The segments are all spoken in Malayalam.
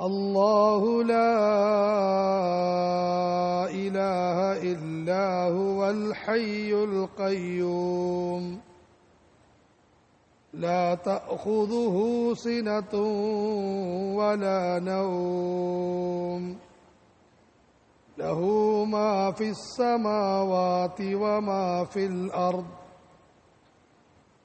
الله لا إله إلا هو الحي القيوم. لا تأخذه سنة ولا نوم. له ما في السماوات وما في الأرض.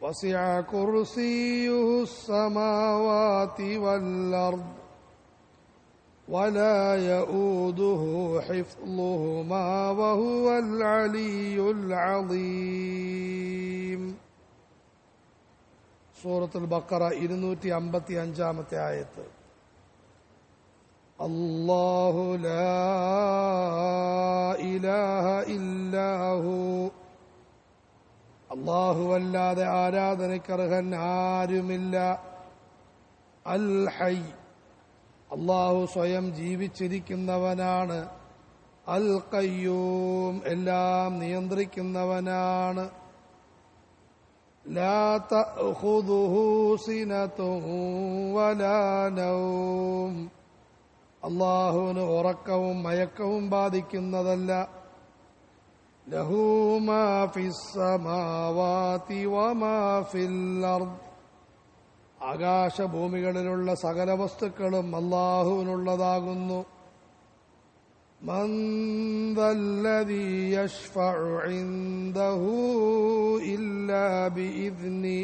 وسع كرسيه السماوات والأرض ولا يؤوده حفظهما وهو العلي العظيم സൂറത്തുൽ ബക്കറ ഇരുന്നൂറ്റി അമ്പത്തി അഞ്ചാമത്തെ ആയത്ത് അല്ലാഹു ലാ ഇലാഹ ഇല്ലാഹു അല്ലാഹു അള്ളാഹുവല്ലാതെ ആരാധനക്കർഹൻ ആരുമില്ല. അൽ ഹൈ. അള്ളാഹു സ്വയം ജീവിച്ചിരിക്കുന്നവനാണ്. അൽ കയ്യൂം എല്ലാം നിയന്ത്രിക്കുന്നവനാണ്. അള്ളാഹുവിന് ഉറക്കവും മയക്കവും ബാധിക്കുന്നതല്ല. ലഹൂമാ ഫിസ്സമാവാതി വമാ ഫിൽ അർദ് ആകാശഭൂമികളിലുള്ള സകല വസ്തുക്കളും അള്ളാഹുവിനുള്ളതാകുന്നു من ذا الذي يشفع عنده إلا بإذنه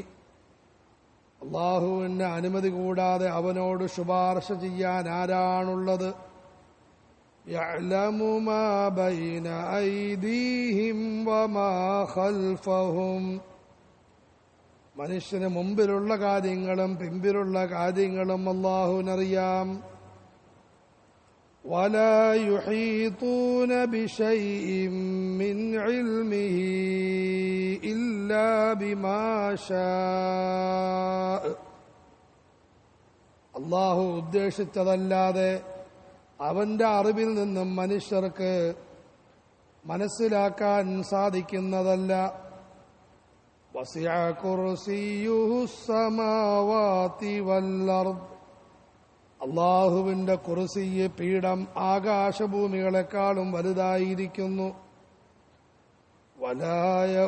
അള്ളാഹുവിന് അനുമതി കൂടാതെ അവനോട് ശുപാർശ ചെയ്യാൻ ആരാണുള്ളത് يعلم ما بين أيديهم وما خلفهم മനുഷ്യന് മുമ്പിലുള്ള കാര്യങ്ങളും പിമ്പിലുള്ള കാര്യങ്ങളും അള്ളാഹുവിനറിയാം ولا يحيطون بشيء من علمه إلا بما شاء അള്ളാഹു ഉദ്ദേശിച്ചതല്ലാതെ അവന്റെ അറിവിൽ നിന്നും മനുഷ്യർക്ക് മനസ്സിലാക്കാൻ സാധിക്കുന്നതല്ല. അള്ളാഹുവിന്റെ കുറിസിയെ പീഠം ആകാശഭൂമികളെക്കാളും വലുതായിരിക്കുന്നു. വലായ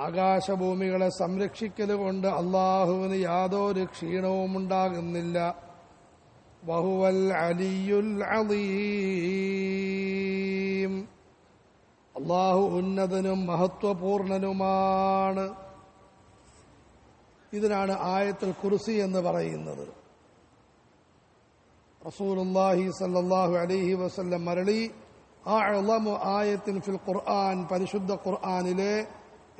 ആകാശഭൂമികളെ സംരക്ഷിക്കലുകൊണ്ട് അള്ളാഹുവിന് യാതൊരു ക്ഷീണവും ഉണ്ടാകുന്നില്ല. ബഹുവൽ അലിയുൽ അലീം. അള്ളാഹു ഉന്നതനും മഹത്വപൂർണനുമാണ്. ഇതിനാണ് ആയത്തിൽ കുർസി എന്ന് പറയുന്നത്. റസൂലുല്ലാഹി സല്ലാഹു അലൈഹി വസല്ലം മരളി അഅളമു ആയത്തിൻ ഫിൽ ഖുർആൻ പരിശുദ്ധ ഖുർആനിലെ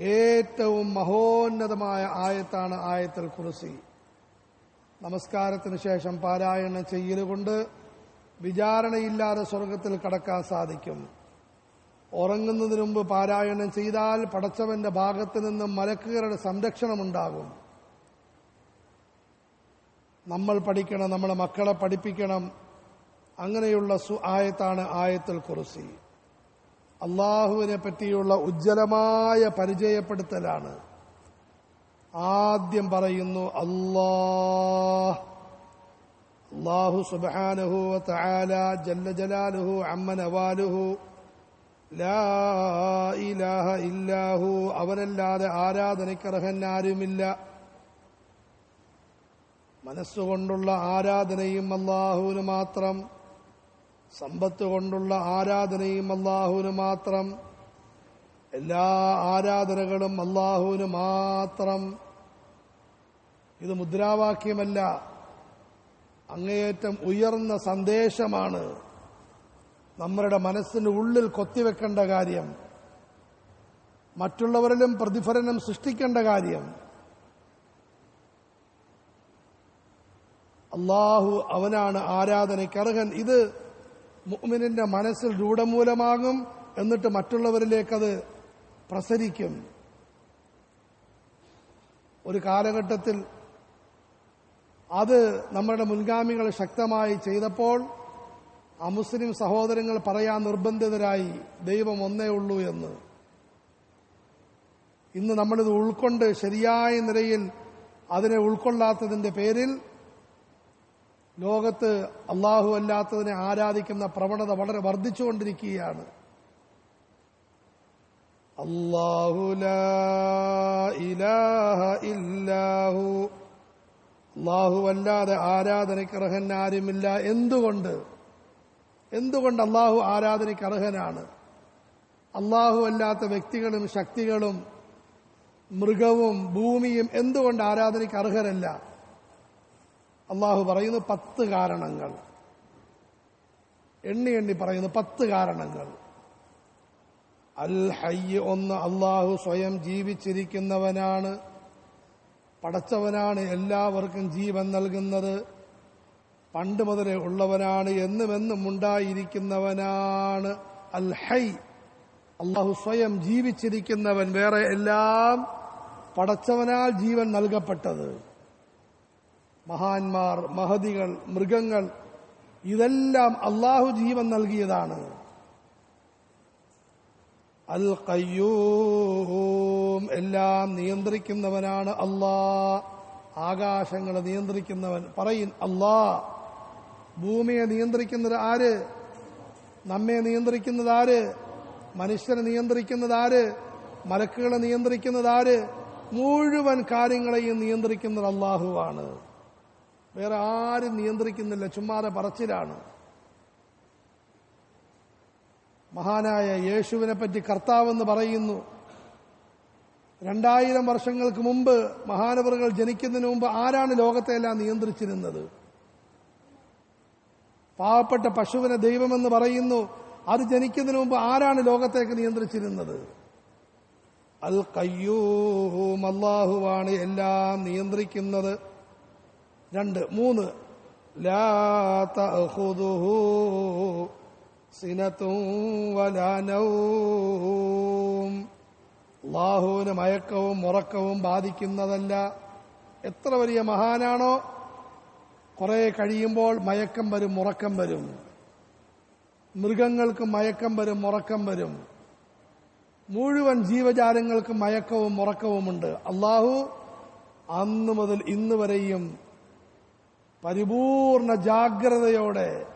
ഏറ്റവും മഹോന്നതമായ ആയത്താണ് ആയത്തൽ കുറിസി നമസ്കാരത്തിന് ശേഷം പാരായണം ചെയ്യലുകൊണ്ട് വിചാരണയില്ലാതെ സ്വർഗത്തിൽ കടക്കാൻ സാധിക്കും. ഉറങ്ങുന്നതിന് മുമ്പ് പാരായണം ചെയ്താൽ പടച്ചവന്റെ ഭാഗത്ത് നിന്നും മലക്കുകളുടെ സംരക്ഷണമുണ്ടാകും. നമ്മൾ പഠിക്കണം നമ്മളെ മക്കളെ പഠിപ്പിക്കണം. അങ്ങനെയുള്ള സു ആയത്താണ് ആയത്തിൽ കുറിസി അള്ളാഹുവിനെ പറ്റിയുള്ള ഉജ്ജ്വലമായ പരിചയപ്പെടുത്തലാണ്. ആദ്യം പറയുന്നു അല്ലാഹ്. അള്ളാഹു സുബാനുഹു തആല ജല്ല ജലാലുഹു ലാ ഇലാഹ ഇല്ലാഹു. അവനല്ലാതെ ആരാധനയ്ക്കർഹൻ ആരുമില്ല മനസ്സുകൊണ്ടുള്ള ആരാധനയും അള്ളാഹുവിന് മാത്രം. സമ്പത്ത് കൊണ്ടുള്ള ആരാധനയും അള്ളാഹുവിന് മാത്രം. എല്ലാ ആരാധനകളും അള്ളാഹുവിന് മാത്രം. ഇത് മുദ്രാവാക്യമല്ല. അങ്ങേയറ്റം ഉയർന്ന സന്ദേശമാണ് നമ്മുടെ മനസ്സിന് ഉള്ളിൽ കൊത്തിവെക്കേണ്ട കാര്യം. മറ്റുള്ളവരിലും പ്രതിഫലനം സൃഷ്ടിക്കേണ്ട കാര്യം. അള്ളാഹു അവനാണ് ആരാധനയ്ക്കർഹൻ ഇത് മുഅ്മിനിന്റെ മനസ്സിൽ രൂഢമൂലമാകും എന്നിട്ട് മറ്റുള്ളവരിലേക്കത് പ്രസരിക്കും. ഒരു കാലഘട്ടത്തിൽ അത് നമ്മുടെ മുൻഗാമികൾ ശക്തമായി ചെയ്തപ്പോൾ അമുസ്ലിം സഹോദരങ്ങൾ പറയാൻ നിർബന്ധിതരായി ദൈവം ഒന്നേ ഉള്ളൂ എന്ന്. ഇന്ന് നമ്മളിത് ഉൾക്കൊണ്ട് ശരിയായ നിലയിൽ അതിനെ ഉൾക്കൊള്ളാത്തതിന്റെ പേരിൽ ലോകത്ത് അള്ളാഹു അല്ലാത്തതിനെ ആരാധിക്കുന്ന പ്രവണത വളരെ വർദ്ധിച്ചുകൊണ്ടിരിക്കുകയാണ്. അള്ളാഹു ഇലാഹ അല്ലാതെ ആരാധനയ്ക്ക് അർഹൻ ആരുമില്ല. എന്തുകൊണ്ട്? എന്തുകൊണ്ട് അള്ളാഹു ആരാധനയ്ക്ക് അർഹനാണ്? അള്ളാഹു അല്ലാത്ത വ്യക്തികളും ശക്തികളും മൃഗവും ഭൂമിയും എന്തുകൊണ്ട് ആരാധനയ്ക്ക് അർഹരല്ല? അള്ളാഹു പറയുന്നു പത്ത് കാരണങ്ങൾ. എണ്ണി എണ്ണി പറയുന്നു പത്ത് കാരണങ്ങൾ. അൽ ഹയ്യ് ഒന്ന് അള്ളാഹു സ്വയം ജീവിച്ചിരിക്കുന്നവനാണ്. പടച്ചവനാണ് എല്ലാവർക്കും ജീവൻ നൽകുന്നത്. പണ്ട് മുതലേ ഉള്ളവനാണ് എന്നും എന്നും ഉണ്ടായിരിക്കുന്നവനാണ്. അൽ ഹൈ അള്ളാഹു സ്വയം ജീവിച്ചിരിക്കുന്നവൻ വേറെ എല്ലാം പടച്ചവനാൽ ജീവൻ നൽകപ്പെട്ടത്. മഹാന്മാർ മഹതികൾ മൃഗങ്ങൾ ഇതെല്ലാം അള്ളാഹു ജീവൻ നൽകിയതാണ്. അൽ കയ്യൂം എല്ലാം നിയന്ത്രിക്കുന്നവനാണ് അള്ളാ ആകാശങ്ങളെ നിയന്ത്രിക്കുന്നവൻ പറയും അള്ളാ ഭൂമിയെ നിയന്ത്രിക്കുന്നത് ആര്? നമ്മെ നിയന്ത്രിക്കുന്നത് ആര്? മനുഷ്യനെ നിയന്ത്രിക്കുന്നത് ആര്? മലക്കുകളെ നിയന്ത്രിക്കുന്നത് ആര്? മുഴുവൻ കാര്യങ്ങളെയും നിയന്ത്രിക്കുന്നത് അള്ളാഹുവാണ്. വേറെ ആരും നിയന്ത്രിക്കുന്നില്ല ചുമ്മാതെ പറച്ചിലാണ്. മഹാനായ യേശുവിനെ പറ്റി കർത്താവെന്ന് പറയുന്നു. രണ്ടായിരം വർഷങ്ങൾക്ക് മുമ്പ് മഹാനവറുകൾ ജനിക്കുന്നതിന് മുമ്പ് ആരാണ് ലോകത്തെല്ലാം നിയന്ത്രിച്ചിരുന്നത്? പാവപ്പെട്ട പശുവിനെ ദൈവമെന്ന് പറയുന്നു. അത് ജനിക്കുന്നതിന് മുമ്പ് ആരാണ് ലോകത്തേക്ക് നിയന്ത്രിച്ചിരുന്നത്? അൽ കയ്യൂഹു അള്ളാഹുവാണ് എല്ലാം നിയന്ത്രിക്കുന്നത്. രണ്ട് മൂന്ന്. ലാ തഅഖുദുഹു സിനത്തും വലാ നൗം. അള്ളാഹുവിന് മയക്കവും ഉറക്കവും ബാധിക്കുന്നതല്ല. എത്ര വലിയ മഹാനാണോ? കുറെ കഴിയുമ്പോൾ മയക്കം വരും ഉറക്കം വരും. മൃഗങ്ങൾക്ക് മയക്കം വരും ഉറക്കം വരും. മുഴുവൻ ജീവജാലങ്ങൾക്ക് മയക്കവും ഉറക്കവുമുണ്ട്. അള്ളാഹു അന്ന് മുതൽ ഇന്ന് വരെയും പരിപൂർണ ജാഗ്രതയോടെ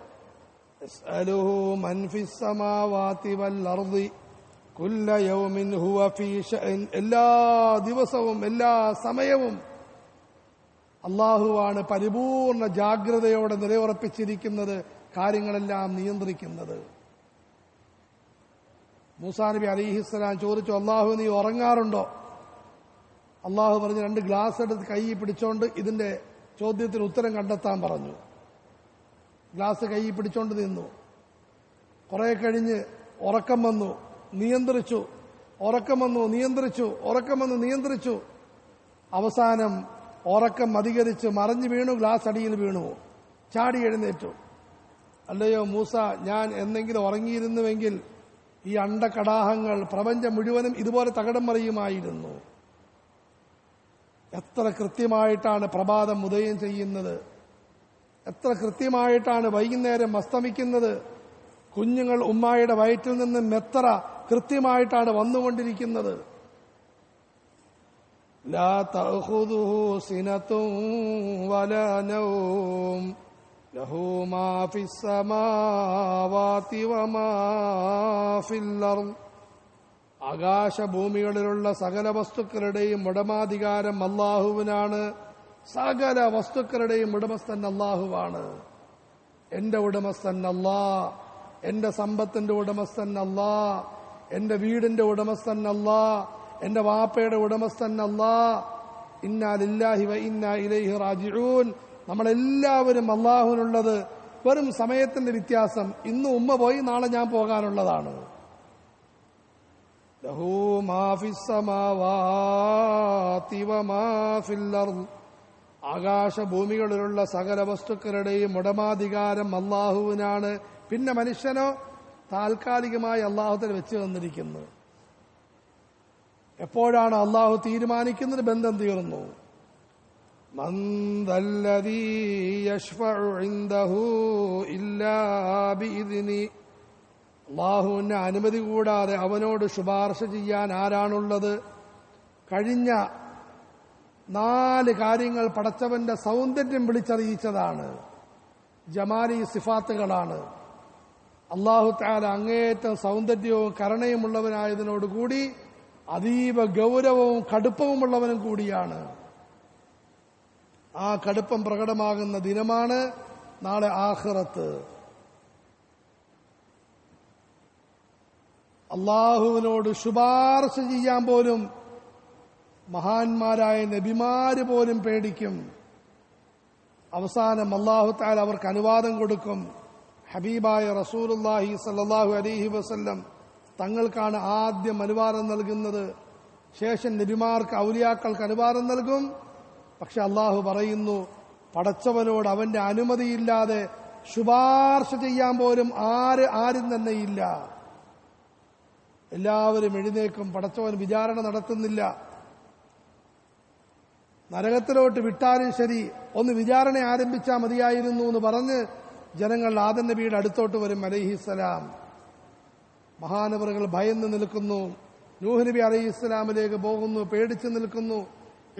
എല്ലാ ദിവസവും എല്ലാ സമയവും അള്ളാഹുവാണ് പരിപൂർണ ജാഗ്രതയോടെ നിലയുറപ്പിച്ചിരിക്കുന്നത് കാര്യങ്ങളെല്ലാം നിയന്ത്രിക്കുന്നത്. മൂസാ നബി അലിഹിസ്സലാം ചോദിച്ചു അള്ളാഹു നീ ഉറങ്ങാറുണ്ടോ? അള്ളാഹു പറഞ്ഞു രണ്ട് ഗ്ലാസ് എടുത്ത് കൈ പിടിച്ചോണ്ട് ഇതിന്റെ ചോദ്യത്തിന് ഉത്തരം കണ്ടെത്താൻ പറഞ്ഞു. ഗ്ലാസ് കൈ പിടിച്ചോണ്ട് നിന്നു. കുറെ കഴിഞ്ഞ് ഉറക്കം വന്നു. നിയന്ത്രിച്ചു. ഉറക്കം വന്നു. നിയന്ത്രിച്ചു. ഉറക്കം വന്നു. നിയന്ത്രിച്ചു. അവസാനം ഉറക്കം അധികരിച്ച് മറിഞ്ഞു വീണു. ഗ്ലാസ് അടിയിൽ വീണു. ചാടി എഴുന്നേറ്റു. അല്ലയോ മൂസ ഞാൻ എന്തെങ്കിലും ഉറങ്ങിയിരുന്നുവെങ്കിൽ ഈ അണ്ടകടാഹങ്ങൾ പ്രപഞ്ചം മുഴുവനും ഇതുപോലെ തകടം മറിയുമായിരുന്നു. എത്ര കൃത്യമായിട്ടാണ് പ്രഭാതം ഉദയം ചെയ്യുന്നത്? എത്ര കൃത്യമായിട്ടാണ് വൈകുന്നേരം അസ്തമിക്കുന്നത്? കുഞ്ഞുങ്ങൾ ഉമ്മായുടെ വയറ്റിൽ നിന്നും എത്ര കൃത്യമായിട്ടാണ് വന്നുകൊണ്ടിരിക്കുന്നത്? ലാ തഅഖുദുഹു സിനത്തും വലാ നൗം ലഹു മാ വമാ ഫിൽ അർദ്. ആകാശഭൂമികളിലുള്ള സകല വസ്തുക്കളുടെയും ഉടമാധികാരം അള്ളാഹുവിനാണ് സകല വസ്തുക്കളുടെയും ഉടമസ്ഥൻ അള്ളാഹുവാണ് എന്റെ ഉടമസ്ഥൻ അല്ലാ എന്റെ സമ്പത്തിന്റെ ഉടമസ്ഥൻ അല്ലാ എന്റെ വീടിന്റെ ഉടമസ്ഥൻ അല്ലാ എന്റെ വാപ്പയുടെ ഉടമസ്ഥൻ അല്ലാ. ഇന്നാലില്ലാഹി വ ഇന്നാ ഇലൈഹി റാജിഊൻ. നമ്മളെല്ലാവരും അള്ളാഹുവിനുള്ളത് വെറും സമയത്തിന്റെ വ്യത്യാസം. ഇന്ന് ഉമ്മ പോയി നാളെ ഞാൻ പോകാനുള്ളതാണ്. له ما في السماوات وما في الأرض ആകാശഭൂമികളിലുള്ള സകല വസ്തുക്കളുടെയും ഉടമാധികാരം അള്ളാഹുവിനാണ് പിന്നെ മനുഷ്യനോ താൽക്കാലികമായി അള്ളാഹുത്തിന് വെച്ച് തന്നിരിക്കുന്നു എപ്പോഴാണ് അള്ളാഹു തീരുമാനിക്കുന്നത് ബന്ധം തീർന്നു من അള്ളാഹുവിന് അനുമതി കൂടാതെ അവനോട് ശുപാർശ ചെയ്യാൻ ആരാണുള്ളത്? കഴിഞ്ഞ നാല് കാര്യങ്ങൾ പടച്ചവന്റെ സൗന്ദര്യം വിളിച്ചറിയിച്ചതാണ്. ജമാലി സിഫാത്തുകളാണ്. അള്ളാഹു താല അങ്ങേയറ്റം സൗന്ദര്യവും കരുണയുമുള്ളവനായതിനോടുകൂടി അതീവ ഗൗരവവും കടുപ്പവുമുള്ളവനും കൂടിയാണ്. ആ കടുപ്പം പ്രകടമാകുന്ന ദിനമാണ് നാളെ ആഹ്റത്ത് അള്ളാഹുവിനോട് ശുപാർശ ചെയ്യാൻ പോലും മഹാന്മാരായ നബിമാര് പോലും പേടിക്കും. അവസാനം അള്ളാഹു താൽ അവർക്ക് അനുവാദം കൊടുക്കും. ഹബീബായ റസൂലുല്ലാഹി സല്ലാഹു അലൈഹി വസ്ല്ലം തങ്ങൾക്കാണ് ആദ്യം അനുവാദം നൽകുന്നത്. ശേഷം നബിമാർക്ക് ഔലിയാക്കൾക്ക് അനുവാദം നൽകും. പക്ഷെ അള്ളാഹു പറയുന്നു പടച്ചവനോട് അവന്റെ അനുമതിയില്ലാതെ ശുപാർശ ചെയ്യാൻ പോലും ആര് ആരും തന്നെ ഇല്ല എല്ലാവരും എഴുന്നേക്കും പടച്ചവൻ വിചാരണ നടത്തുന്നില്ല. നരകത്തിലോട്ട് വിട്ടാലും ശരി ഒന്ന് വിചാരണ ആരംഭിച്ചാൽ മതിയായിരുന്നു എന്ന് പറഞ്ഞ് ജനങ്ങൾ ആദൻ നബിയുടെ അടുത്തോട്ട് വരും അലഹിസ്സലാം മഹാനവറുകൾ ഭയന്ന് നിൽക്കുന്നു. നൂഹ് നബി അലൈഹി ഇസ്ലാമിലേക്ക് പോകുന്നു പേടിച്ചു നിൽക്കുന്നു.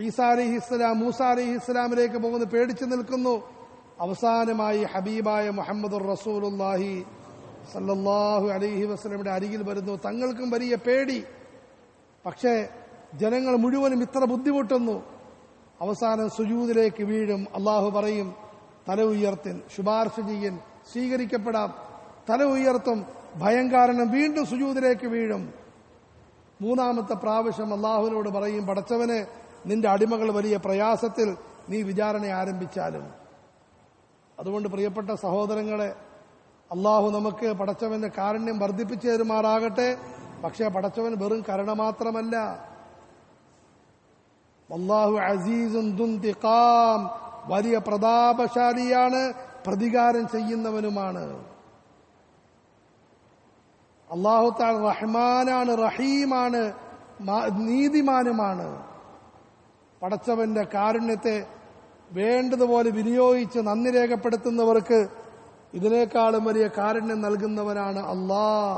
ഈസാ അലൈഹി ഇസ്ലാം മൂസ അലൈഹി ഇസ്ലാമിലേക്ക് പോകുന്നു പേടിച്ചു നിൽക്കുന്നു. അവസാനമായി ഹബീബായ മുഹമ്മദ് റസൂലുല്ലാഹി സല്ലല്ലാഹു അലൈഹി വസ്ലമിന്റെ അരികിൽ വരുന്നു. തങ്ങൾക്കും വലിയ പേടി. പക്ഷേ ജനങ്ങൾ മുഴുവനും ഇത്ര ബുദ്ധിമുട്ടുന്നു. അവസാനം സുജൂദിലേക്ക് വീഴും. അള്ളാഹു പറയും തല ഉയർത്തിൻ ശുപാർശ ചെയ്യൻ സ്വീകരിക്കപ്പെടാം. തല ഉയർത്തും ഭയം കാരണം വീണ്ടും സുജൂദിലേക്ക് വീഴും. മൂന്നാമത്തെ പ്രാവശ്യം അള്ളാഹുവിനോട് പറയും പടച്ചവന് നിന്റെ അടിമകൾ വലിയ പ്രയാസത്തിൽ നീ വിചാരണ ആരംഭിച്ചാലും. അതുകൊണ്ട് പ്രിയപ്പെട്ട സഹോദരങ്ങളെ അള്ളാഹു നമുക്ക് പടച്ചവന്റെ കാരുണ്യം വർദ്ധിപ്പിച്ചു തരുമാറാകട്ടെ. പക്ഷേ പടച്ചവൻ വെറും കരുണ മാത്രമല്ല. അള്ളാഹു അസീസും വലിയ പ്രതാപശാലിയാണ് പ്രതികാരം ചെയ്യുന്നവനുമാണ്. അള്ളാഹു താൻ റഹ്മാനാണ് റഹീമാണ് നീതിമാനുമാണ്. പടച്ചവന്റെ കാരുണ്യത്തെ വേണ്ടതുപോലെ വിനിയോഗിച്ച് നന്ദി രേഖപ്പെടുത്തുന്നവർക്ക് ഇതിനേക്കാളും വലിയ കാരുണ്യം നൽകുന്നവനാണ് അള്ളാ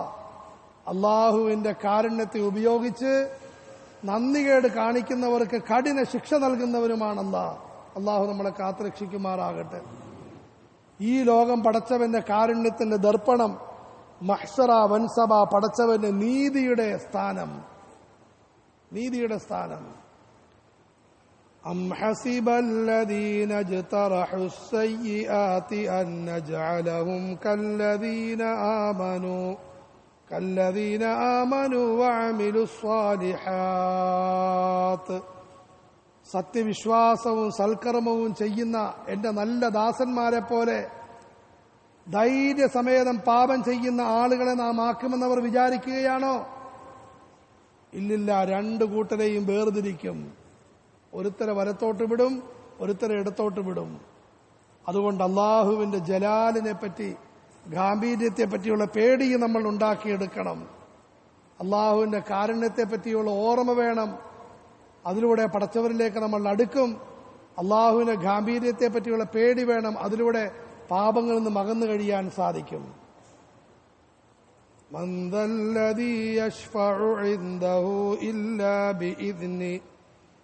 അള്ളാഹുവിന്റെ കാരുണ്യത്തെ ഉപയോഗിച്ച് നന്ദികേട് കാണിക്കുന്നവർക്ക് കഠിന ശിക്ഷ നൽകുന്നവനുമാണ് അള്ളാ അള്ളാഹു നമ്മളെ കാത്തുരക്ഷിക്കുമാറാകട്ടെ. ഈ ലോകം പടച്ചവന്റെ കാരുണ്യത്തിന്റെ ദർപ്പണം മഹ്സറ വൻസഭ പടച്ചവന്റെ നീതിയുടെ സ്ഥാനം. നീതിയുടെ സ്ഥാനം. أم حسب الذين اجترحوا السيئات أن نجعلهم كالذين آمنوا كالذين آمنوا وعملوا الصالحات സത്യവിശ്വാസവും സൽക്കർമ്മവും ചെയ്യുന്ന എന്റെ നല്ല ദാസന്മാരെ പോലെ ധൈര്യസമേതം പാപം ചെയ്യുന്ന ആളുകളെ നാം ആക്കുമെന്നവർ വിചാരിക്കുകയാണോ ഇല്ലില്ല രണ്ടു കൂട്ടരെയും വേർതിരിക്കും ഒരുത്തരെ വലത്തോട്ട് വിടും ഒരുത്തരെ ഇടത്തോട്ട് വിടും. അതുകൊണ്ട് അള്ളാഹുവിന്റെ ജലാലിനെ പറ്റി ഗാംഭീര്യത്തെ പറ്റിയുള്ള പേടി നമ്മൾ ഉണ്ടാക്കിയെടുക്കണം. അള്ളാഹുവിന്റെ കാരുണ്യത്തെ പറ്റിയുള്ള ഓർമ്മ വേണം. അതിലൂടെ പടച്ചവരിലേക്ക് നമ്മൾ അടുക്കും. അള്ളാഹുവിന്റെ ഗാംഭീര്യത്തെ പറ്റിയുള്ള പേടി വേണം. അതിലൂടെ പാപങ്ങളിൽ നിന്ന് മകന്നു കഴിയാൻ സാധിക്കും. മന്ദല്ലദീ യശ്ഫഉ ഇൻദഹു ഇല്ലാ ബിഇദ്നി.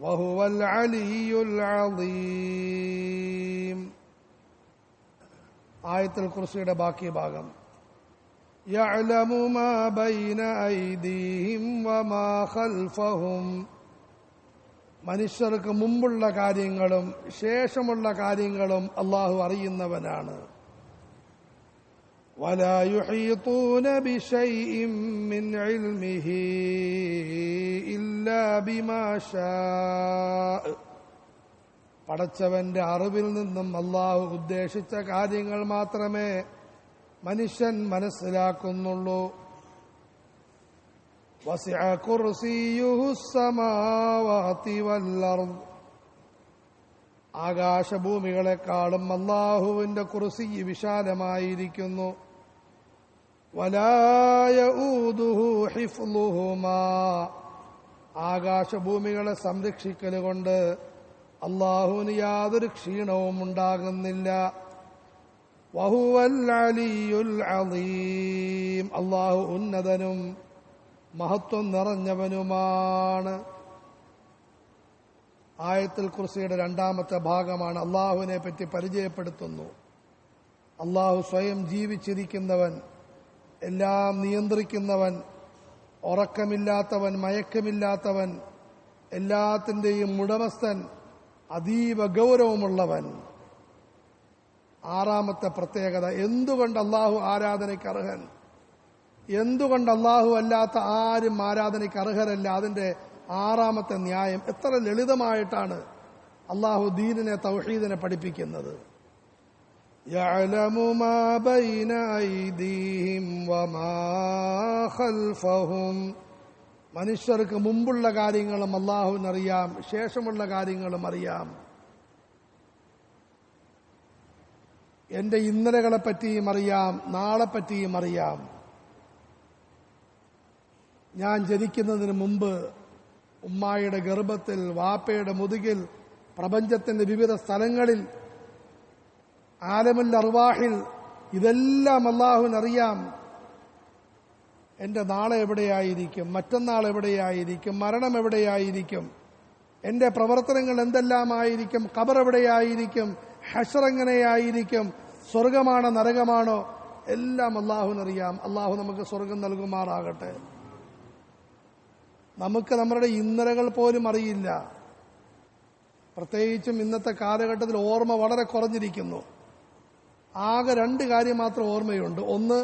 وهو العلي العظيم آية الكرسي باقي باغم يعلم ما بين أيديهم وما خلفهم മനുഷ്യർക്ക് മുമ്പുള്ള കാര്യങ്ങളും ശേഷമുള്ള കാര്യങ്ങളും അള്ളാഹു അറിയുന്നവനാണ് ولا يحيطون بشيء من علمه إلا بما شاء പടച്ചവന്റെ അറിവിൽ നിന്നും അള്ളാഹു ഉദ്ദേശിച്ച കാര്യങ്ങൾ മാത്രമേ മനുഷ്യൻ മനസ്സിലാക്കുന്നുള്ളൂ وسع كرسيه السماوات والأرض ആകാശഭൂമികളെക്കാളും അള്ളാഹുവിന്റെ കുറിസി വിശാലമായിരിക്കുന്നു വലായ ആകാശഭൂമികളെ സംരക്ഷിക്കൽ കൊണ്ട് അള്ളാഹുവിന് യാതൊരു ക്ഷീണവും ഉണ്ടാകുന്നില്ല. അള്ളാഹു ഉന്നതനും മഹത്വം നിറഞ്ഞവനുമാണ്. ആയത്തിൽ കുർസിയുടെ രണ്ടാമത്തെ ഭാഗമാണ് അള്ളാഹുവിനെ പറ്റി പരിചയപ്പെടുത്തുന്നു. അള്ളാഹു സ്വയം ജീവിച്ചിരിക്കുന്നവൻ എല്ലാം നിയന്ത്രിക്കുന്നവൻ ഉറക്കമില്ലാത്തവൻ മയക്കമില്ലാത്തവൻ എല്ലാത്തിന്റെയും ഉടമസ്ഥൻ അതീവ ഗൗരവമുള്ളവൻ. ആറാമത്തെ പ്രത്യേകത എന്തുകൊണ്ട് അള്ളാഹു ആരാധനയ്ക്ക് അർഹൻ? എന്തുകൊണ്ട് അള്ളാഹു അല്ലാത്ത ആരും ആരാധനയ്ക്ക് അർഹരല്ല? അതിന്റെ ആറാമത്തെ ന്യായം എത്ര ലളിതമായിട്ടാണ് അള്ളാഹു ദീനിനെ തൗഹീദിനെ പഠിപ്പിക്കുന്നത്. يعلم ما بين أيديهم وما خلفهم മനുഷ്യർക്ക് മുമ്പുള്ള കാര്യങ്ങളും അള്ളാഹുവിനറിയാം ശേഷമുള്ള കാര്യങ്ങളും അറിയാം എന്റെ ഇന്നലകളെ പറ്റിയും അറിയാം നാളെ പറ്റിയും അറിയാം ഞാൻ ജനിക്കുന്നതിന് മുമ്പ് ഉമ്മായുടെ ഗർഭത്തിൽ വാപ്പയുടെ മുതുകിൽ പ്രപഞ്ചത്തിന്റെ വിവിധ സ്ഥലങ്ങളിൽ ആലമുൽ അറുവാഹിൽ ഇതെല്ലാം അള്ളാഹുവിനറിയാം. എന്റെ നാളെ എവിടെയായിരിക്കും? മറ്റന്നാൾ എവിടെയായിരിക്കും? മരണം എവിടെയായിരിക്കും? എന്റെ പ്രവർത്തനങ്ങൾ എന്തെല്ലാമായിരിക്കും ഖബർ എവിടെയായിരിക്കും? ഹഷർ എങ്ങനെയായിരിക്കും? സ്വർഗമാണോ നരകമാണോ? എല്ലാം അള്ളാഹുവിനറിയാം. അള്ളാഹു നമുക്ക് സ്വർഗം നൽകുമാറാകട്ടെ. നമുക്ക് നമ്മുടെ ഇന്നലകൾ പോലും അറിയില്ല. പ്രത്യേകിച്ചും ഇന്നത്തെ കാലഘട്ടത്തിൽ ഓർമ്മ വളരെ കുറഞ്ഞിരിക്കുന്നു. ആകെ രണ്ട് കാര്യം മാത്രം ഓർമ്മയുണ്ട് ഒന്ന്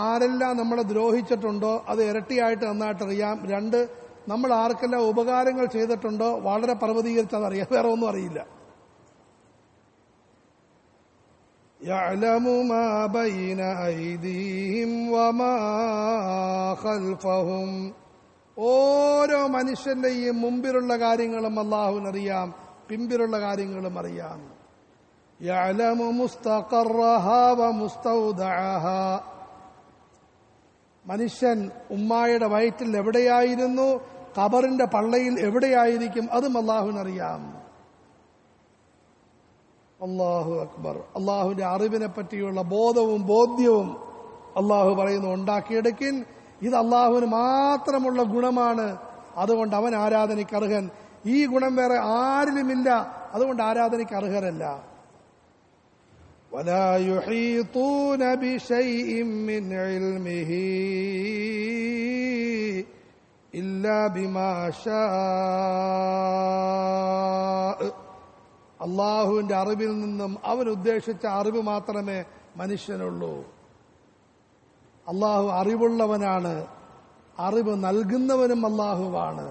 ആരെല്ലാം നമ്മളെ ദ്രോഹിച്ചിട്ടുണ്ടോ അത് ഇരട്ടിയായിട്ട് നന്നായിട്ട് അറിയാം രണ്ട് നമ്മൾ ആർക്കെല്ലാം ഉപകാരങ്ങൾ ചെയ്തിട്ടുണ്ടോ വളരെ പർവ്വതീകരിച്ച് അതറിയാം വേറെ ഒന്നും അറിയില്ല يعلم ما بين أيديهم وما خلفهم ഓരോ മനുഷ്യന്റെയും മുമ്പിലുള്ള കാര്യങ്ങളും അള്ളാഹുവിനറിയാം പിമ്പിലുള്ള കാര്യങ്ങളും അറിയാം يعلم مستقرها ومستودعها മനുഷ്യൻ ഉമ്മായുടെ വയറ്റിൽ എവിടെയായിരുന്നു ഖബറിന്റെ പള്ളയിൽ എവിടെയായിരിക്കും അതും അള്ളാഹുവിനറിയാം അള്ളാഹു അക്ബർ അള്ളാഹുവിന്റെ അറിവിനെ പറ്റിയുള്ള ബോധവും ബോധ്യവും അള്ളാഹു പറയുന്നു ഉണ്ടാക്കിയെടുക്കിൻ ഇത് അള്ളാഹുവിന് മാത്രമുള്ള ഗുണമാണ് അതുകൊണ്ട് അവൻ ആരാധനയ്ക്ക് അർഹൻ ഈ ഗുണം വേറെ ആരിലുമില്ല അതുകൊണ്ട് ആരാധനയ്ക്ക് അർഹരല്ല ولا يحيطون بشيء من علمه إلا بما شاء അള്ളാഹുവിന്റെ അറിവിൽ നിന്നും അവൻ ഉദ്ദേശിച്ച അറിവ് മാത്രമേ മനുഷ്യനുള്ളൂ അള്ളാഹു അറിവുള്ളവനാണ് അറിവ് നൽകുന്നവനും അള്ളാഹുവാണ്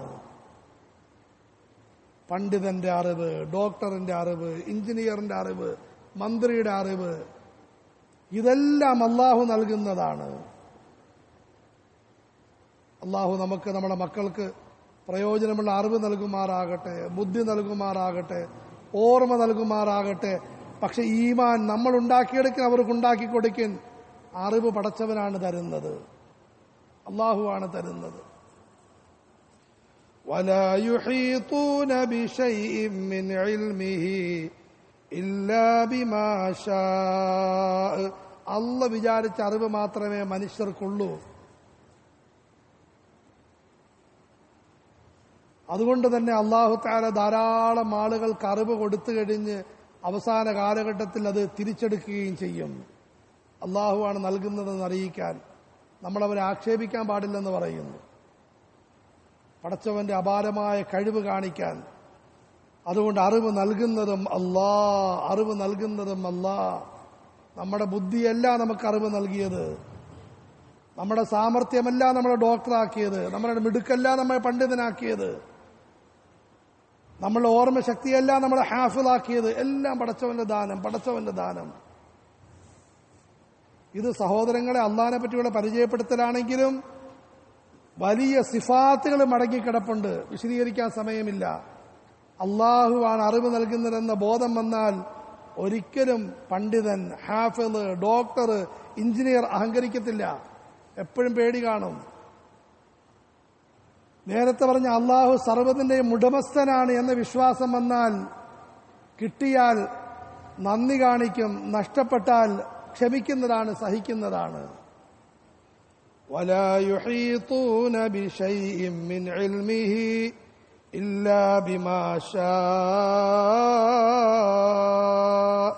പണ്ഡിതന്റെ അറിവ് ഡോക്ടറിന്റെ അറിവ് എഞ്ചിനീയറിന്റെ അറിവ് മന്ത്രിയുടെ അറിവ് ഇതെല്ലാം അള്ളാഹു നൽകുന്നതാണ് അള്ളാഹു നമുക്ക് നമ്മുടെ മക്കൾക്ക് പ്രയോജനമുള്ള അറിവ് നൽകുമാറാകട്ടെ ബുദ്ധി നൽകുമാറാകട്ടെ ഓർമ്മ നൽകുമാറാകട്ടെ പക്ഷെ ഈമാൻ നമ്മൾ ഉണ്ടാക്കിയെടുക്കാൻ അവർക്ക് ഉണ്ടാക്കി കൊടുക്കാൻ അറിവ് പടച്ചവനാണ് തരുന്നത് അള്ളാഹുവാണ് തരുന്നത് ولا يحيطون بشيء من علمه إلا بما شاء അല്ല വിചാരിച്ച അറിവ് മാത്രമേ മനുഷ്യർക്കുള്ളൂ. അതുകൊണ്ട് തന്നെ അള്ളാഹു താല ധാരാളം ആളുകൾക്ക് അറിവ് കൊടുത്തു കഴിഞ്ഞ് അവസാന കാലഘട്ടത്തിൽ അത് തിരിച്ചെടുക്കുകയും ചെയ്യും. അള്ളാഹുവാണ് നൽകുന്നതെന്ന് അറിയിക്കാൻ. നമ്മളവരെ ആക്ഷേപിക്കാൻ പാടില്ലെന്ന് പറയുന്നു. പടച്ചവന്റെ അപാരമായ കഴിവ് കാണിക്കാൻ. അതുകൊണ്ട് അറിവ് നൽകുന്നതും അല്ലാ അറിവ് നൽകുന്നതും അല്ലാ. നമ്മുടെ ബുദ്ധിയല്ല നമുക്ക് അറിവ് നൽകിയത്. നമ്മുടെ സാമർഥ്യമല്ല നമ്മളെ ഡോക്ടറാക്കിയത്. നമ്മുടെ മിടുക്കല്ല നമ്മളെ പണ്ഡിതനാക്കിയത്. നമ്മളുടെ ഓർമ്മ ശക്തിയല്ല നമ്മളെ ഹാഫിളാക്കിയത്. എല്ലാം പടച്ചവന്റെ ദാനം പടച്ചവന്റെ ദാനം. ഇത് സഹോദരങ്ങളെ അള്ളഹാനെ പറ്റിയുള്ള പരിചയപ്പെടുത്തലാണെങ്കിലും വലിയ സിഫാത്തുകൾ മടങ്ങിക്കിടപ്പുണ്ട്. വിശദീകരിക്കാൻ സമയമില്ല. അള്ളാഹുവാണ് അറിവ് നൽകുന്നതെന്ന ബോധം വന്നാൽ ഒരിക്കലും പണ്ഡിതൻ ഹാഫിള് ഡോക്ടർ എഞ്ചിനീയർ അഹങ്കരിക്കത്തില്ല എപ്പോഴും പേടി കാണും നേരത്തെ പറഞ്ഞ അള്ളാഹു സർവ്വതിന്റെയും ഉടമസ്ഥനാണ് എന്ന വിശ്വാസം വന്നാൽ കിട്ടിയാൽ നന്ദി കാണിക്കും നഷ്ടപ്പെട്ടാൽ ക്ഷമിക്കുന്നതാണ് സഹിക്കുന്നതാണ് ولا يحيطون بشيء من علمه إلا بما شاء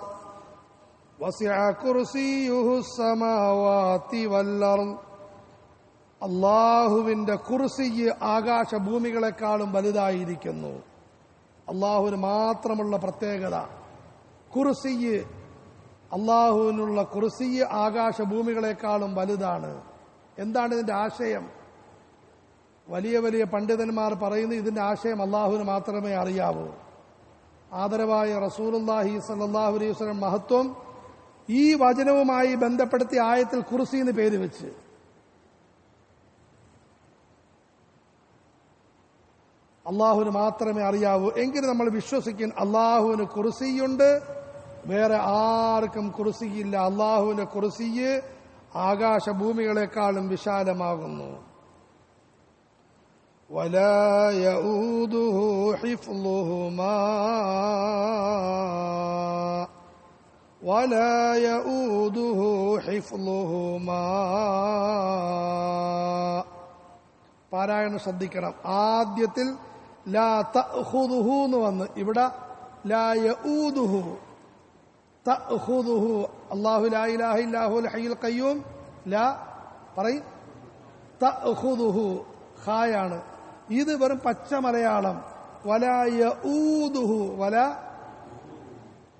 وسع كرسيه السماوات والأرض അള്ളാഹുവിന്റെ കുർസിയ് ആകാശഭൂമികളെക്കാളും വലുതായിരിക്കുന്നു അള്ളാഹുവിന് മാത്രമുള്ള പ്രത്യേകത കുർസിയ് അള്ളാഹുവിനുള്ള കുർസിയ് ആകാശഭൂമികളെക്കാളും വലുതാണ് എന്താണ് ഇതിന്റെ ആശയം വലിയ വലിയ പണ്ഡിതന്മാർ പറയുന്നു ഇതിന്റെ ആശയം അള്ളാഹുവിന് മാത്രമേ അറിയാവൂ. ആദരവായ റസൂലുല്ലാഹി സല്ലാഹു അലൈഹി മഹത്വം ഈ വചനവുമായി ബന്ധപ്പെടുത്തി ആയത്തിൽ കുർസി എന്ന് പേര് വെച്ച്. അള്ളാഹുവിന് മാത്രമേ അറിയാവൂ. എങ്കിലും നമ്മൾ വിശ്വസിക്കും അള്ളാഹുവിന് കുറിസിയുണ്ട് വേറെ ആർക്കും കുറിസിയില്ല അള്ളാഹുവിന്റെ കുറിസിയ് ആകാശഭൂമികളെക്കാളും വിശാലമാകുന്നു. ولا يؤوده حفظهما ولا يؤوده حفظهما പാരായണം ശ്രദ്ധിക്കണം ആദ്യത്തിൽ ലാ തഹുദുഹു എന്ന് വന്ന് ഇവിടെ ലാ യഊദുഹു തഹുദുഹു അല്ലാഹു ലാ ഇലാഹ ഇല്ലാഹുൽ ഹയ്യുൽ ഖയ്യൂം ലാ പറയും തഹുദുഹു ഖായാണ് ഇത് വെറും പച്ച മലയാളം. വല യൂദുഹു വല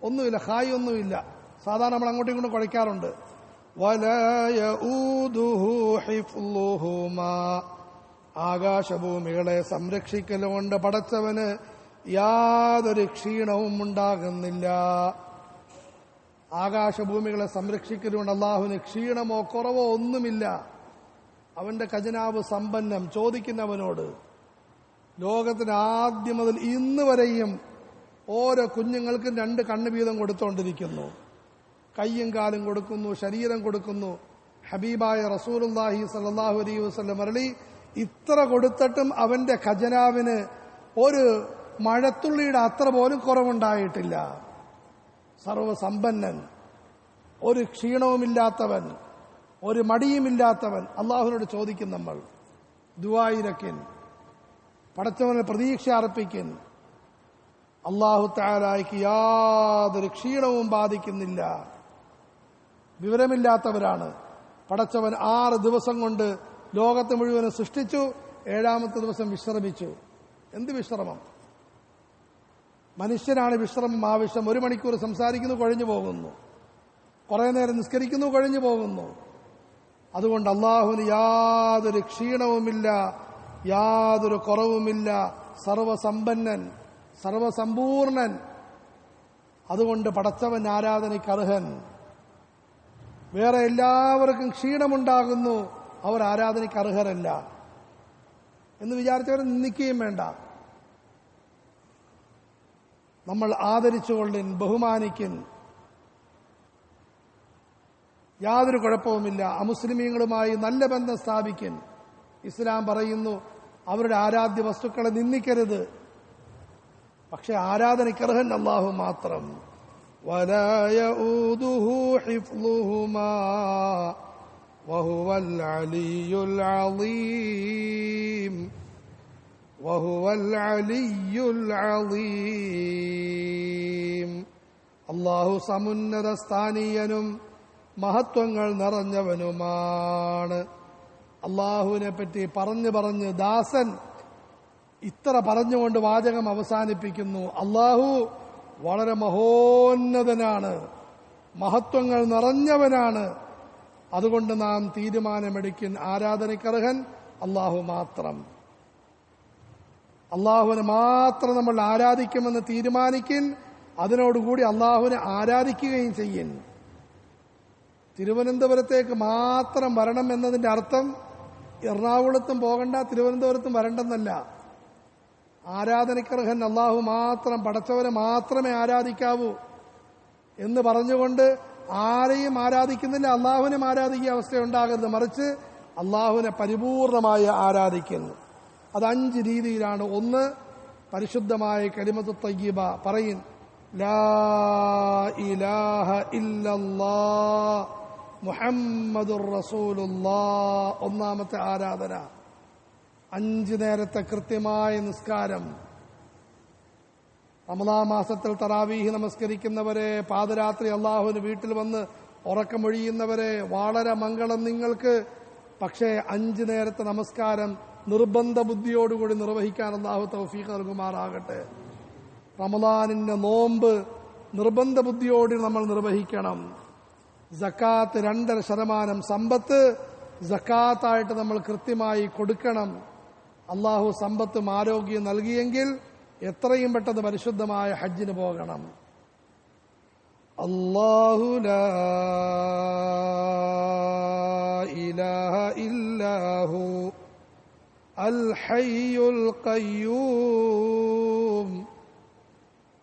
ഒന്നുമില്ല ഹായ് ഒന്നുമില്ല. സാധാരണ നമ്മൾ അങ്ങോട്ടും ഇങ്ങോട്ടും കുഴയ്ക്കാറുണ്ട് ആകാശഭൂമികളെ സംരക്ഷിക്കലുകൊണ്ട് പടച്ചവന് യാതൊരു ക്ഷീണവും ഉണ്ടാകുന്നില്ല. ആകാശഭൂമികളെ സംരക്ഷിക്കലുകൊണ്ട് അള്ളാഹുവിന് ക്ഷീണമോ കുറവോ ഒന്നുമില്ല. അവന്റെ ഖജനാവ് സമ്പന്നം ചോദിക്കുന്നവനോട് ലോകത്തിന് ആദ്യം മുതൽ ഇന്ന് വരെയും ഓരോ കുഞ്ഞുങ്ങൾക്കും രണ്ട് കണ്ണ് വീതം കൊടുത്തോണ്ടിരിക്കുന്നു. കയ്യും കാലും കൊടുക്കുന്നു ശരീരം കൊടുക്കുന്നു. ഹബീബായ റസൂലുല്ലാഹി സല്ലാഹു അലൈ വസ്ലം മരളി ഇത്ര കൊടുത്തിട്ടും അവന്റെ ഖജനാവിന് ഒരു മഴത്തുള്ളിയുടെ അത്ര പോലും കുറവുണ്ടായിട്ടില്ല. സർവസമ്പന്നൻ ഒരു ക്ഷീണവുമില്ലാത്തവൻ ഒരു മടിയുമില്ലാത്തവൻ. അള്ളാഹുവിനോട് ചോദിക്കും നമ്മൾ ദുവായിരക്കിൻ പടച്ചവനെ പ്രതീക്ഷ അർപ്പിക്കുന്നു. അള്ളാഹു താരായിക്ക് യാതൊരു ക്ഷീണവും ബാധിക്കുന്നില്ല. വിവരമില്ലാത്തവരാണ്. പടച്ചവൻ ആറ് ദിവസം കൊണ്ട് ലോകത്തെ മുഴുവനും സൃഷ്ടിച്ചു ഏഴാമത്തെ ദിവസം വിശ്രമിച്ചു. എന്ത് വിശ്രമം? മനുഷ്യനാണ് വിശ്രമം ആവശ്യം ഒരു മണിക്കൂർ സംസാരിക്കുന്നു കഴിഞ്ഞു പോകുന്നു. കുറെ നേരം നിസ്കരിക്കുന്നു കഴിഞ്ഞു പോകുന്നു. അതുകൊണ്ട് അള്ളാഹുവിന് യാതൊരു ക്ഷീണവുമില്ല. യാതൊരു കുറവുമില്ല. സർവസമ്പന്നൻ സർവസമ്പൂർണൻ. അതുകൊണ്ട് പടച്ചവൻ ആരാധനയ്ക്ക് അർഹൻ. വേറെ എല്ലാവർക്കും ക്ഷീണമുണ്ടാകുന്നു. അവർ ആരാധനയ്ക്ക് അർഹരല്ല. എന്ന് വിചാരിച്ചവർ നിന്ദിക്കുകയും വേണ്ട. നമ്മൾ ആദരിച്ചുകൊള്ളിൻ ബഹുമാനിക്കിൻ. യാതൊരു കുഴപ്പവുമില്ല. അമുസ്ലിമീങ്ങളുമായി നല്ല ബന്ധം സ്ഥാപിക്കൻ. ഇസ്ലാം പറയുന്നു അവരുടെ ആരാധ്യ വസ്തുക്കളെ നിന്ദിക്കരുത്. പക്ഷെ ആരാധനയ്ക്കർഹൻ അള്ളാഹു മാത്രം. അള്ളാഹു സമുന്നത സ്ഥാനീയനും മഹത്വങ്ങൾ നിറഞ്ഞവനുമാണ്. അള്ളാഹുവിനെ പറ്റി പറഞ്ഞു പറഞ്ഞ് ദാസൻ ഇത്ര പറഞ്ഞുകൊണ്ട് വാചകം അവസാനിപ്പിക്കുന്നു. അള്ളാഹു വളരെ മഹോന്നതനാണ്. മഹത്വങ്ങൾ നിറഞ്ഞവനാണ്. അതുകൊണ്ട് നാം തീരുമാനമെടുക്കും ആരാധനക്കർഹൻ അള്ളാഹു മാത്രം. അള്ളാഹുവിനെ മാത്രം നമ്മൾ ആരാധിക്കുമെന്ന് തീരുമാനിക്കിൻ അതിനോടുകൂടി അള്ളാഹുവിനെ ആരാധിക്കുകയും ചെയ്യൻ തിരുവനന്തപുരത്തേക്ക് മാത്രം വരണം എന്നതിന്റെ അർത്ഥം എറണാകുളത്തും പോകണ്ട തിരുവനന്തപുരത്തും വരണ്ടെന്നല്ല. ആരാധനക്കർഹൻ അള്ളാഹു മാത്രം പഠിച്ചവരെ മാത്രമേ ആരാധിക്കാവൂ എന്ന് പറഞ്ഞുകൊണ്ട് ആരെയും ആരാധിക്കുന്നില്ല അള്ളാഹുവിനും ആരാധിക്കുക അവസ്ഥയുണ്ടാകരുത്. മറിച്ച് അള്ളാഹുവിനെ പരിപൂർണമായി ആരാധിക്കുന്നു. അത് അഞ്ച് രീതിയിലാണ്. ഒന്ന് പരിശുദ്ധമായ കരിമത്ത് തയ്യബ പറയും ലാ ഇലാഹ ഇല്ലല്ലാ മുഹമ്മദുർ റസൂലുള്ള ഒന്നാമത്തെ ആരാധന. അഞ്ചു നേരത്തെ കൃത്യമായ നിസ്കാരം. റമദാ മാസത്തിൽ തറാവീഹ് നമസ്കരിക്കുന്നവരെ പാതിരാത്രി അള്ളാഹുവിന് വീട്ടിൽ വന്ന് ഉറക്കമൊഴിയുന്നവരെ വളരെ മംഗളം നിങ്ങൾക്ക്. പക്ഷേ അഞ്ചു നേരത്തെ നമസ്കാരം നിർബന്ധ ബുദ്ധിയോടുകൂടി നിർവഹിക്കാൻ അള്ളാഹു തൗഫീഖ് നൽകുമാറാകട്ടെ. റമദാനിന്റെ നോമ്പ് നിർബന്ധ ബുദ്ധിയോട് നമ്മൾ നിർവഹിക്കണം. ജക്കാത്ത് രണ്ടര ശതമാനം സമ്പത്ത് ജക്കാത്തായിട്ട് നമ്മൾ കൃത്യമായി കൊടുക്കണം. അള്ളാഹു സമ്പത്തും ആരോഗ്യം നൽകിയെങ്കിൽ എത്രയും പെട്ടെന്ന് പരിശുദ്ധമായ ഹജ്ജിന് പോകണം. അള്ളാഹു ഇലാഹ ഇല്ലാഹു അൽ ഹയ്യുൽ ഖയ്യൂം.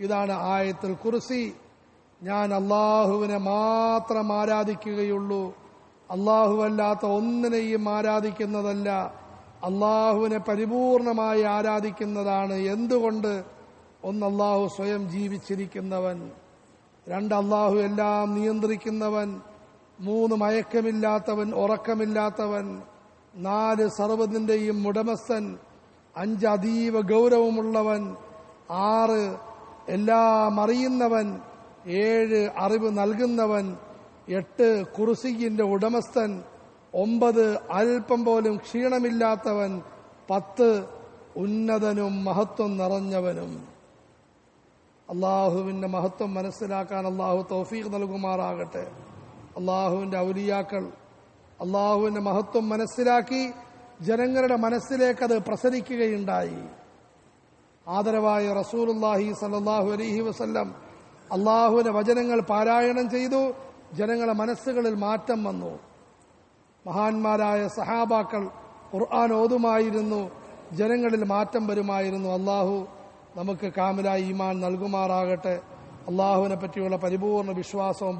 ഇതാണ് ആയത്തിൽ കുർസി. ഞാൻ അള്ളാഹുവിനെ മാത്രം ആരാധിക്കുകയുള്ളൂ. അള്ളാഹുവല്ലാത്ത ഒന്നിനെയും ആരാധിക്കുന്നതല്ല. അള്ളാഹുവിനെ പരിപൂർണമായി ആരാധിക്കുന്നതാണ്. എന്തുകൊണ്ട്? ഒന്ന് അള്ളാഹു സ്വയം ജീവിച്ചിരിക്കുന്നവൻ. രണ്ട് അള്ളാഹു എല്ലാം നിയന്ത്രിക്കുന്നവൻ. മൂന്ന് മയക്കമില്ലാത്തവൻ ഉറക്കമില്ലാത്തവൻ. നാല് സർവതിന്റെയും ഉടമസ്ഥൻ. അഞ്ച് അതീവ ഗൗരവമുള്ളവൻ. ആറ് എല്ലാം അറിയുന്നവൻ ഏഴ് അറിവ് നൽകുന്നവൻ എട്ട് കുറുസിന്റെ ഉടമസ്ഥൻ ഒമ്പത് അല്പം പോലും ക്ഷീണമില്ലാത്തവൻ പത്ത് ഉന്നതനും മഹത്വം നിറഞ്ഞവനും. അള്ളാഹുവിന്റെ മഹത്വം മനസ്സിലാക്കാൻ അള്ളാഹു തൗഫീഖ് നൽകുമാറാകട്ടെ. അള്ളാഹുവിന്റെ ഔലിയാക്കൾ അള്ളാഹുവിന്റെ മഹത്വം മനസ്സിലാക്കി ജനങ്ങളുടെ മനസ്സിലേക്കത് പ്രസരിക്കുകയുണ്ടായി. ആദരവായ റസൂലുല്ലാഹി സല്ലാഹു അലഹി വസ്ല്ലം അള്ളാഹുവിന്റെ വചനങ്ങൾ പാരായണം ചെയ്തു ജനങ്ങളെ മനസ്സുകളിൽ മാറ്റം വന്നു. മഹാന്മാരായ സഹാബാക്കൾ ഖുർആൻ ഓതുമായിരുന്നു ജനങ്ങളിൽ മാറ്റം വരുമായിരുന്നു. അള്ളാഹു നമുക്ക് കാമിലായി ഈമാൻ നൽകുമാറാകട്ടെ. അള്ളാഹുവിനെ പറ്റിയുള്ള പരിപൂർണ വിശ്വാസവും